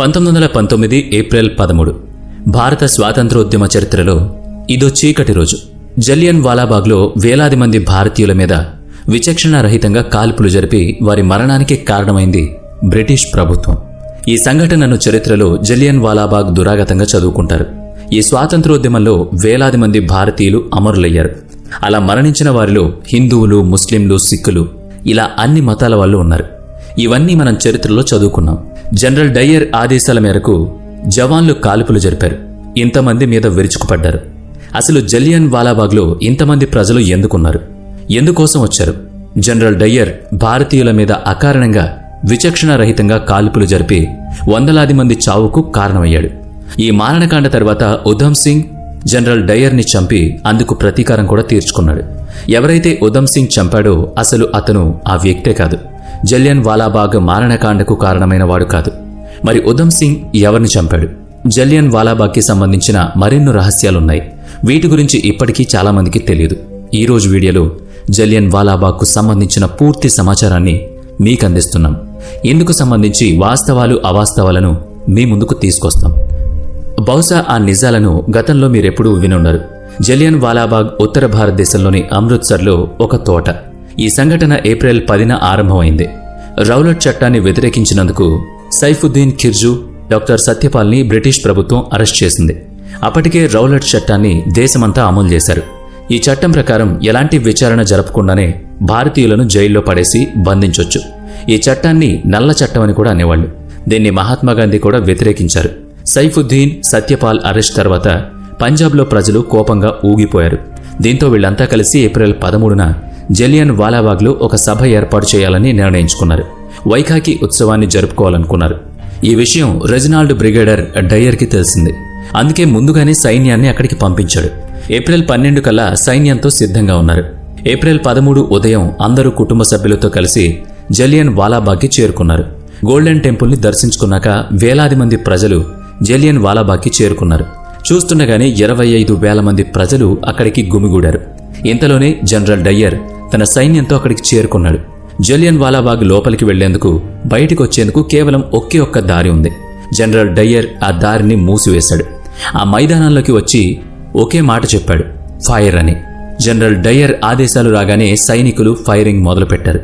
పంతొమ్మిది వందల పంతొమ్మిది ఏప్రిల్ పదమూడు భారత స్వాతంత్రోద్యమ చరిత్రలో ఇదో చీకటి రోజు. జలియన్ వాలాబాగ్లో వేలాది మంది భారతీయుల మీద విచక్షణారహితంగా కాల్పులు జరిపి వారి మరణానికి కారణమైంది బ్రిటిష్ ప్రభుత్వం. ఈ సంఘటనను చరిత్రలో జలియన్ వాలాబాగ్ దురాగతంగా చదువుకుంటారు. ఈ స్వాతంత్రోద్యమంలో వేలాది మంది భారతీయులు అమరులయ్యారు. అలా మరణించిన వారిలో హిందువులు ముస్లింలు సిక్కులు ఇలా అన్ని మతాల వాళ్ళు ఉన్నారు. ఇవన్నీ మనం చరిత్రలో చదువుకున్నాం. జనరల్ డయ్యర్ ఆదేశాల మేరకు జవాన్లు కాల్పులు జరిపారు. ఇంతమంది మీద విరుచుకుపడ్డారు. అసలు జలియన్ వాలాబాగ్లో ఇంతమంది ప్రజలు ఎందుకున్నారు? ఎందుకోసం వచ్చారు? జనరల్ డయ్యర్ భారతీయుల మీద అకారణంగా విచక్షణారహితంగా కాల్పులు జరిపి వందలాది మంది చావుకు కారణమయ్యాడు. ఈ మారణకాండ తర్వాత ఉధమ్ సింగ్ జనరల్ డయ్యర్ని చంపి అందుకు ప్రతీకారం కూడా తీర్చుకున్నాడు. ఎవరైతే ఉధమ్ సింగ్ చంపాడో అసలు అతను ఆ వ్యక్తే కాదు. జలియన్ వాలాబాగ్ మారణకాండకు కారణమైన వాడు కాదు. మరి ఉధమ్ సింగ్ ఎవరిని చంపాడు? జలియన్ వాలాబాగ్కి సంబంధించిన మరెన్నో రహస్యాలున్నాయి. వీటి గురించి ఇప్పటికీ చాలామందికి తెలియదు. ఈరోజు వీడియోలో జలియన్ వాలాబాగ్కు సంబంధించిన పూర్తి సమాచారాన్ని మీకు అందిస్తున్నాం ఇందుకు సంబంధించి వాస్తవాలు అవాస్తవాలను మీ ముందుకు తీసుకొస్తాం. బహుశా ఆ నిజాలను గతంలో మీరెప్పుడూ వినుండరు. జలియన్ వాలాబాగ్ ఉత్తర భారతదేశంలోని అమృత్సర్లో ఒక తోట. ఈ సంఘటన ఏప్రిల్ పదిన ఆరంభమైంది. రౌలట్ చట్టాన్ని వ్యతిరేకించినందుకు సైఫుద్దీన్ ఖిర్జు డాక్టర్ సత్యపాల్ని బ్రిటిష్ ప్రభుత్వం అరెస్ట్ చేసింది. అప్పటికే రౌలట్ చట్టాన్ని దేశమంతా అమలు చేశారు. ఈ చట్టం ప్రకారం ఎలాంటి విచారణ జరపకుండానే భారతీయులను జైల్లో పడేసి బంధించొచ్చు. ఈ చట్టాన్ని నల్ల చట్టం అని కూడా అనేవాళ్ళు దీన్ని మహాత్మాగాంధీ కూడా వ్యతిరేకించారు. సైఫుద్దీన్ సత్యపాల్ అరెస్ట్ తర్వాత పంజాబ్లో ప్రజలు కోపంగా ఊగిపోయారు. దీంతో వీళ్ళంతా కలిసి ఏప్రిల్ పదమూడున జలియన్ వాలాబాగ్లో ఒక సభ ఏర్పాటు చేయాలని నిర్ణయించుకున్నారు. వైఖాకి ఉత్సవాన్ని జరుపుకోవాలనుకున్నారు. ఈ విషయం రెజినాల్డ్ బ్రిగేడర్ డయ్యర్కి తెలిసింది. అందుకే ముందుగానే సైన్యాన్ని అక్కడికి పంపించాడు. ఏప్రిల్ పన్నెండు కల్లా సైన్యంతో సిద్ధంగా ఉన్నారు. ఏప్రిల్ పదమూడు ఉదయం అందరూ కుటుంబ సభ్యులతో కలిసి జలియన్ వాలాబాగ్కి చేరుకున్నారు. గోల్డెన్ టెంపుల్ని దర్శించుకున్నాక వేలాది మంది ప్రజలు జలియన్ వాలాబాగ్కి చేరుకున్నారు. చూస్తుండగానే ఇరవై ఐదు వేల మంది ప్రజలు అక్కడికి గుమిగూడారు. ఇంతలోనే జనరల్ డయ్యర్ తన సైన్యంతో అక్కడికి చేరుకున్నాడు. జలియన్ వాలాబాగ్ లోపలికి వెళ్ళేందుకు బయటికి వచ్చేందుకు కేవలం ఒకే ఒక్క దారి ఉంది. జనరల్ డయ్యర్ ఆ దారిని మూసివేశాడు. ఆ మైదానంలోకి వచ్చి ఒకే మాట చెప్పాడు ఫైర్ అని. జనరల్ డయ్యర్ ఆదేశాలు రాగానే సైనికులు ఫైరింగ్ మొదలుపెట్టారు.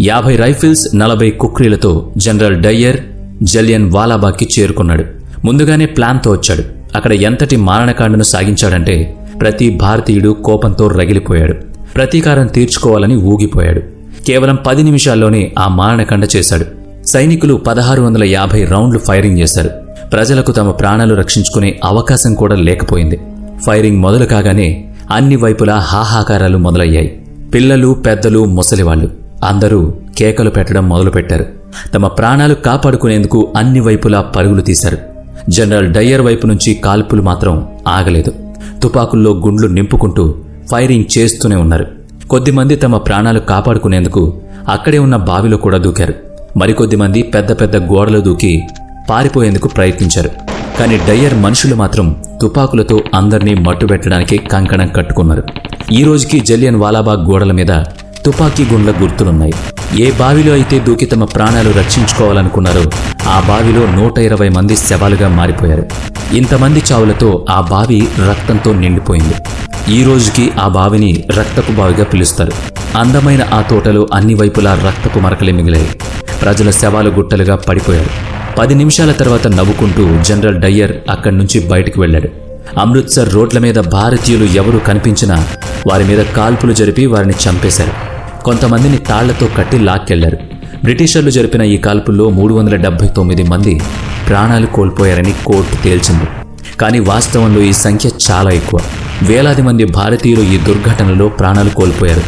యాభై రైఫిల్స్ నలభై కుక్రీలతో జనరల్ డయ్యర్ జలియన్ వాలాబాగ్కి చేరుకున్నాడు. ముందుగానే ప్లాన్తో వచ్చాడు. అక్కడ ఎంతటి మారణకాండను సాగించాడంటే ప్రతి భారతీయుడు కోపంతో రగిలిపోయాడు. ప్రతీకారం తీర్చుకోవాలని ఊగిపోయాడు. కేవలం పది నిమిషాల్లోనే ఆ మారణకండ చేశాడు. సైనికులు పదహారు వందల యాభై రౌండ్లు ఫైరింగ్ చేశారు. ప్రజలకు తమ ప్రాణాలు రక్షించుకునే అవకాశం కూడా లేకపోయింది. ఫైరింగ్ మొదలు కాగానే అన్ని వైపులా హాహాకారాలు మొదలయ్యాయి. పిల్లలు పెద్దలు ముసలివాళ్ళు అందరూ కేకలు పెట్టడం మొదలుపెట్టారు. తమ ప్రాణాలు కాపాడుకునేందుకు అన్ని వైపులా పరుగులు తీశారు. జనరల్ డయ్యర్ వైపు నుంచి కాల్పులు మాత్రం ఆగలేదు. తుపాకుల్లో గుండ్లు నింపుకుంటూ ఫైరింగ్ చేస్తూనే ఉన్నారు. కొద్దిమంది తమ ప్రాణాలు కాపాడుకునేందుకు అక్కడే ఉన్న బావిలో కూడా దూకారు. మరికొద్ది మంది పెద్ద పెద్ద గోడలు దూకి పారిపోయేందుకు ప్రయత్నించారు. కానీ డయ్యర్ మనుషులు మాత్రం తుపాకులతో అందరినీ మట్టుబెట్టడానికి కంకణం కట్టుకున్నారు. ఈ రోజుకి జలియన్ వాలాబాగ్ గోడల మీద తుపాకీ గుండ్ల గుర్తులున్నాయి. ఏ బావిలో అయితే దూకి తమ ప్రాణాలు రక్షించుకోవాలనుకున్నారో ఆ బావిలో నూట ఇరవై మంది శవాలుగా మారిపోయారు. ఇంతమంది చావులతో ఆ బావి రక్తంతో నిండిపోయింది. ఈ రోజుకి ఆ బావిని రక్తపు బావిగా పిలుస్తారు. అందమైన ఆ తోటలో అన్ని వైపులా రక్తపు మరకలే మిగిలాయి. ప్రజల శవాలు గుట్టలుగా పడిపోయారు పది నిమిషాల తర్వాత నవ్వుకుంటూ జనరల్ డయ్యర్ అక్కడి నుంచి బయటకు వెళ్ళాడు. అమృత్సర్ రోడ్ల మీద భారతీయులు ఎవరు కనిపించినా వారి మీద కాల్పులు జరిపి వారిని చంపేశారు. కొంతమందిని తాళ్ళతో కట్టి లాక్కెళ్ళారు. బ్రిటిషర్లు జరిపిన ఈ కాల్పుల్లో మూడు వందల డెబ్బై తొమ్మిది మంది ప్రాణాలు కోల్పోయారని కోర్టు తేల్చింది. కానీ వాస్తవంలో ఈ సంఖ్య చాలా ఎక్కువ. వేలాది మంది భారతీయులు ఈ దుర్ఘటనలో ప్రాణాలు కోల్పోయారు.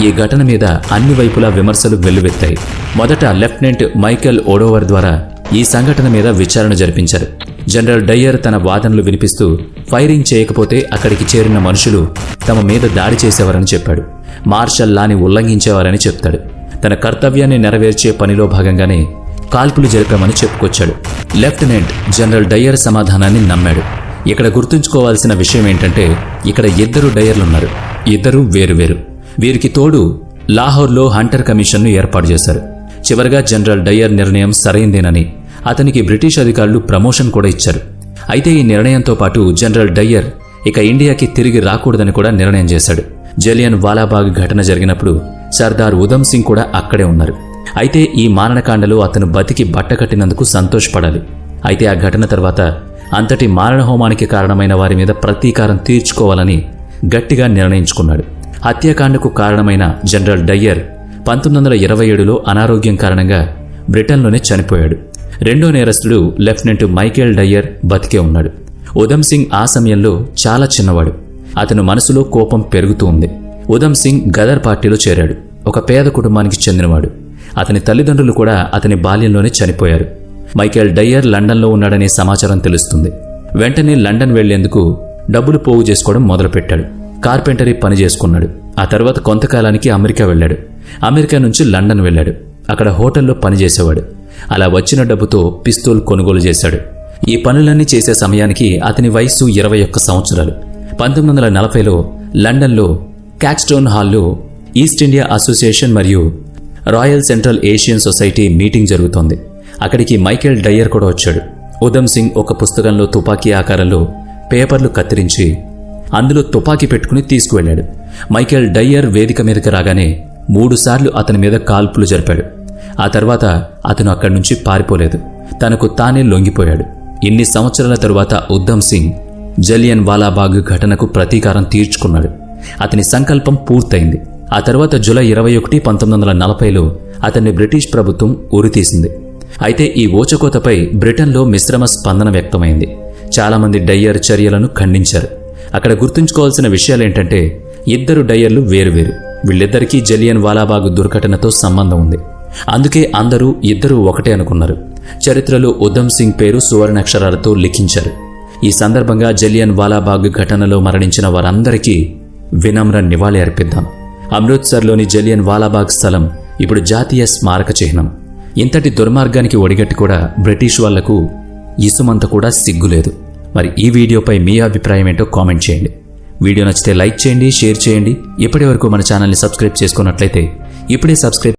ఈ ఘటన మీద అన్ని వైపులా విమర్శలు వెల్లువెత్తాయి. మొదట లెఫ్టినెంట్ మైకెల్ ఓడోవర్ ద్వారా ఈ సంఘటన మీద విచారణ జరిపించారు. జనరల్ డయ్యర్ తన వాదనలు వినిపిస్తూ ఫైరింగ్ చేయకపోతే అక్కడికి చేరిన మనుషులు తమ మీద దాడి చేసేవారని చెప్పాడు. మార్షల్ లాని ఉల్లంఘించేవారని చెప్తాడు. తన కర్తవ్యాన్ని నెరవేర్చే పనిలో భాగంగానే కాల్పులు జరిపామని చెప్పుకొచ్చాడు. లెఫ్టినెంట్ జనరల్ డయ్యర్ సమాధానాన్ని నమ్మాడు. ఇక్కడ గుర్తుంచుకోవాల్సిన విషయం ఏంటంటే ఇక్కడ ఇద్దరు డయర్లున్నారు. ఇద్దరు వేరువేరు. వీరికి తోడు లాహోర్లో హంటర్ కమిషన్ను ఏర్పాటు చేశారు. చివరిగా జనరల్ డయ్యర్ నిర్ణయం సరైందేనని అతనికి బ్రిటిష్ అధికారులు ప్రమోషన్ కూడా ఇచ్చారు. అయితే ఈ నిర్ణయంతో పాటు జనరల్ డయ్యర్ ఇక ఇండియాకి తిరిగి రాకూడదని కూడా నిర్ణయం చేశాడు. జలియన్ వాలాబాగ్ ఘటన జరిగినప్పుడు సర్దార్ ఉధమ్ సింగ్ కూడా అక్కడే ఉన్నారు. అయితే ఈ మారణకాండలో అతను బతికి బట్టకట్టినందుకు సంతోషపడాలి. అయితే ఆ ఘటన తర్వాత అంతటి మారణహోమానికి కారణమైన వారి మీద ప్రతీకారం తీర్చుకోవాలని గట్టిగా నిర్ణయించుకున్నాడు. హత్యాకాండకు కారణమైన జనరల్ డయ్యర్ పంతొమ్మిది వందల ఇరవై ఏడులో అనారోగ్యం కారణంగా బ్రిటన్లోనే చనిపోయాడు. రెండో నేరస్తుడు లెఫ్టినెంట్ మైకేల్ డయ్యర్ బతికే ఉన్నాడు. ఉధమ్ సింగ్ ఆ సమయంలో చాలా చిన్నవాడు. అతను మనసులో కోపం పెరుగుతూ ఉంది. ఉధమ్ సింగ్ గదర్ పార్టీలో చేరాడు. ఒక పేద కుటుంబానికి చెందినవాడు. అతని తల్లిదండ్రులు కూడా అతని బాల్యంలోనే చనిపోయారు. మైకేల్ డయ్యర్ లండన్లో ఉన్నాడనే సమాచారం తెలుస్తుంది. వెంటనే లండన్ వెళ్ళేందుకు డబ్బులు పోగు చేసుకోవడం మొదలుపెట్టాడు. కార్పెంటరీ పని చేసుకున్నాడు. ఆ తర్వాత కొంతకాలానికి అమెరికా వెళ్ళాడు. అమెరికా నుంచి లండన్ వెళ్ళాడు. అక్కడ హోటల్లో పనిచేసేవాడు అలా వచ్చిన డబ్బుతో పిస్తూల్ కొనుగోలు చేశాడు. ఈ పనులన్నీ చేసే సమయానికి అతని వయస్సు ఇరవై ఒక్క సంవత్సరాలు. పంతొమ్మిది వందల నలభైలో లండన్లో క్యాక్స్టోన్ హాల్లో ఈస్ట్ ఇండియా అసోసియేషన్ మరియు royal central Asian society meeting జరుగుతోంది. అక్కడికి మైకేల్ డయ్యర్ కూడా వచ్చాడు. ఉధమ్ సింగ్ ఒక పుస్తకంలో తుపాకీ ఆకారంలో పేపర్లు కత్తిరించి అందులో తుపాకీ పెట్టుకుని తీసుకువెళ్ళాడు. మైకేల్ డయ్యర్ వేదిక మీదకి రాగానే మూడుసార్లు అతని మీద కాల్పులు జరిపాడు. ఆ తర్వాత అతను అక్కడి నుంచి పారిపోలేదు. తనకు తానే లొంగిపోయాడు. ఇన్ని సంవత్సరాల తరువాత ఉద్ధమ్ సింగ్ జలియన్ వాలాబాగ్ ఘటనకు ప్రతీకారం తీర్చుకున్నాడు. అతని సంకల్పం పూర్తయింది. ఆ తర్వాత జూలై ఇరవై ఒకటి పంతొమ్మిది వందల నలభైలో అతన్ని బ్రిటిష్ ప్రభుత్వం ఉరితీసింది. అయితే ఈ ఓచకోతపై బ్రిటన్లో మిశ్రమ స్పందన వ్యక్తమైంది. చాలామంది డయ్యర్ చర్యలను ఖండించారు. అక్కడ గుర్తుంచుకోవాల్సిన విషయాలేంటంటే ఇద్దరు డయ్యర్లు వేరువేరు. వీళ్ళిద్దరికీ జలియన్ వాలాబాగ్ దుర్ఘటనతో సంబంధం ఉంది. అందుకే అందరూ ఇద్దరూ ఒకటే అనుకున్నారు. చరిత్రలో ఉధమ్ సింగ్ పేరు సువర్ణాక్షరాలతో లిఖించారు. ఈ సందర్భంగా జలియన్ వాలాబాగ్ ఘటనలో మరణించిన వారందరికీ వినమ్ర నివాళి అర్పిద్దాం. అమృత్సర్లోని జలియన్ వాలాబాగ్ స్థలం ఇప్పుడు జాతీయ స్మారక చిహ్నం. ఇంతటి దుర్మార్గానికి ఒడిగట్టి కూడా బ్రిటిష్ వాళ్ళకు ఇసుమంత కూడా సిగ్గులేదు. మరి ఈ వీడియోపై మీ అభిప్రాయం ఏంటో కామెంట్ చేయండి. వీడియో నచ్చితే లైక్ చేయండి షేర్ చేయండి. ఇప్పటి వరకు మన ఛానల్ని సబ్స్క్రైబ్ చేసుకున్నట్లయితే ఇప్పుడే subscribe